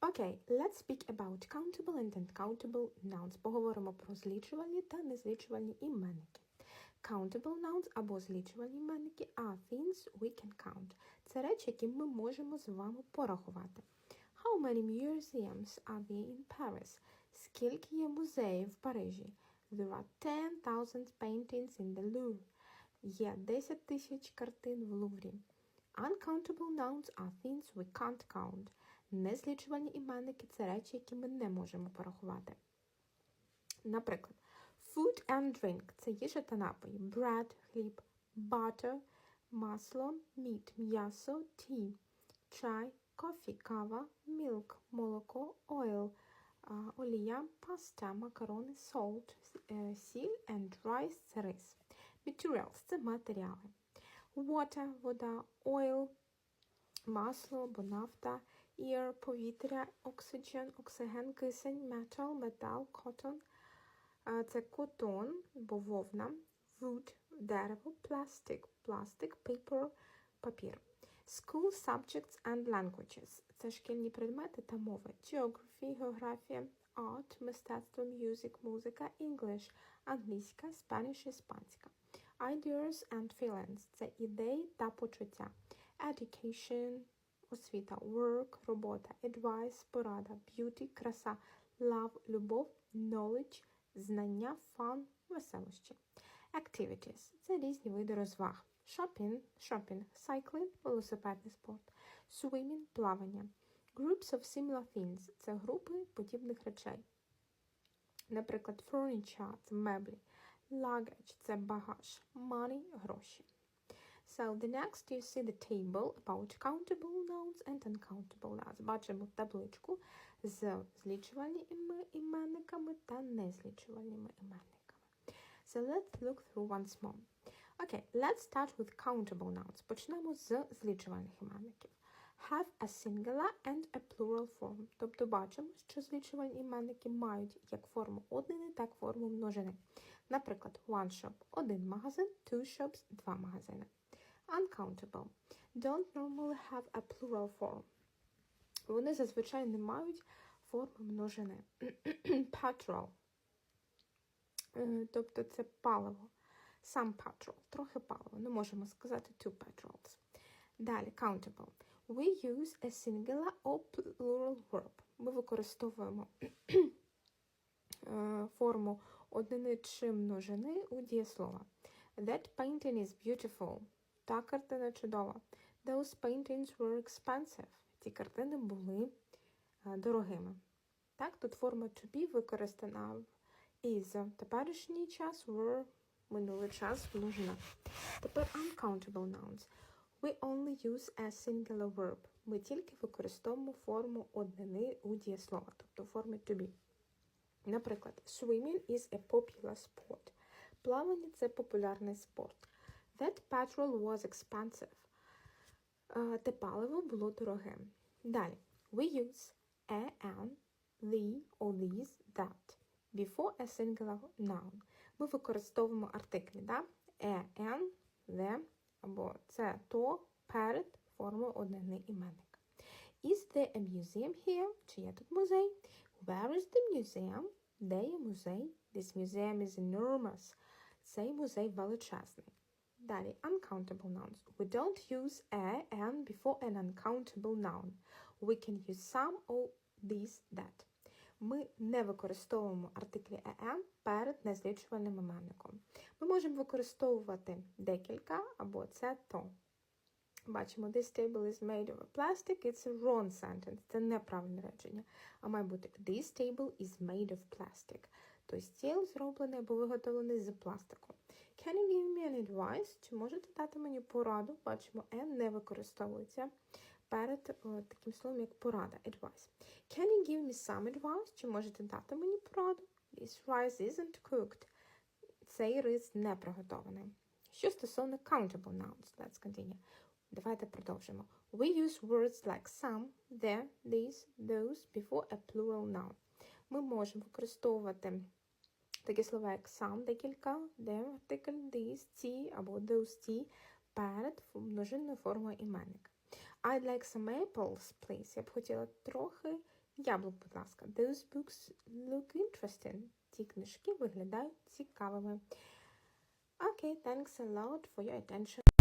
Окей, let's speak about countable and uncountable nouns. Поговоримо про злічувальні та незлічувальні іменники. Countable nouns або злічувальні іменники are things we can count. Це речі, які ми можемо з вами порахувати. How many museums are there in Paris? Скільки є музеїв в Парижі? There are 10,000 paintings in the Louvre. Є 10 тисяч картин в Луврі. Uncountable nouns are things we can't count. Незлічувальні іменники це речі, які ми не можемо порахувати. Наприклад, food and drink це їжа та напої, bread, хліб, butter, масло, meat, м'ясо, tea, чай, кофі, кава, milk, молоко, oil, олія, паста, макарони, salt, е, сіль and rice – це рис. Materials – це матеріали. Water – вода, oil – масло або нафта, air – повітря, oxygen – оксиген, кисень, metal – метал, cotton – це котон або вовна, wood – дерево, plastic – пластик, paper – папір. School subjects and languages – це шкільні предмети та мови. Geography – географія, art – мистецтво, music – музика, English – англійська, Spanish – іспанська. Ideas and feelings – це ідеї та почуття. Education – освіта, work – робота, advice – порада, beauty – краса, love – любов, knowledge – знання, fun – веселощі. Activities – це різні види розваг. Shopping – shopping, cycling – велосипедний спорт, swimming – плавання. Groups of similar things – це групи подібних речей. Наприклад, furniture – це меблі, luggage – це багаж, money – гроші. So, the next you see the table about countable nouns and uncountable nouns. Бачимо табличку з злічувальними іменниками та незлічувальними іменниками. So, let's look through once more. Okay, let's start with countable nouns. Почнемо з злічувальних іменників. Have a singular and a plural form. Тобто бачимо, що злічувальні іменники мають як форму однини, так і форму множини. Наприклад, one shop – один магазин, two shops – два магазини. Uncountable. Don't normally have a plural form. Вони зазвичай не мають форми множини. Petrol. Е, Тобто це паливо. Some petrol. Трохи паливо. Не можемо сказати two petrols. Далі, countable. We use a singular or plural verb. Ми використовуємо е, форму однини чи множини у дієслова. That painting is beautiful. Та картина чудова. Those paintings were expensive. Ці картини були е, дорогими. Так, тут форма to be використана в is. Теперішній час were минулий час множина. Тепер uncountable nouns. We only use a singular verb. Ми тільки використовуємо форму однини у дієслова, тобто форми to be. Наприклад, swimming is a popular sport. Плавання це популярний спорт. That petrol was expensive. Е, Те паливо було дорогим. Далі. We use a, an, the, or these, that before a singular noun. Ми використовуємо артиклі, да? a, an, the, або це то перед формою однини іменника. Is there a museum here? Чи є тут музей? Where is the museum? Де є музей? This museum is enormous. Цей музей величезний. Далі, uncountable nouns. We don't use a, an before an uncountable noun. We can use some or this, that. Ми не використовуємо артиклі an перед незлічувальним іменником. Ми можемо використовувати декілька або це то. Бачимо, this table is made of plastic. It's a wrong sentence. Це неправильне речення. А має бути this table is made of plastic. Тобто стіл зроблений або виготовлений з пластику. Can you give me an advice? Чи можете дати мені пораду? Бачимо, N не використовується перед о, таким словом, як порада, advice. Can you give me some advice? Чи можете дати мені пораду? This rice isn't cooked. Цей рис не приготований. Що стосовно countable nouns, let's continue. Давайте продовжимо. We use words like some, the, these, those before a plural noun. Ми можемо використовувати такі слова, як сам, декілька, де артикль, this, ці або those, ті перед множинною формою іменника. I'd like some apples, please. Я б хотіла трохи яблук, будь ласка. Those books look interesting. Ці книжки виглядають цікавими. Okay, thanks a lot for your attention.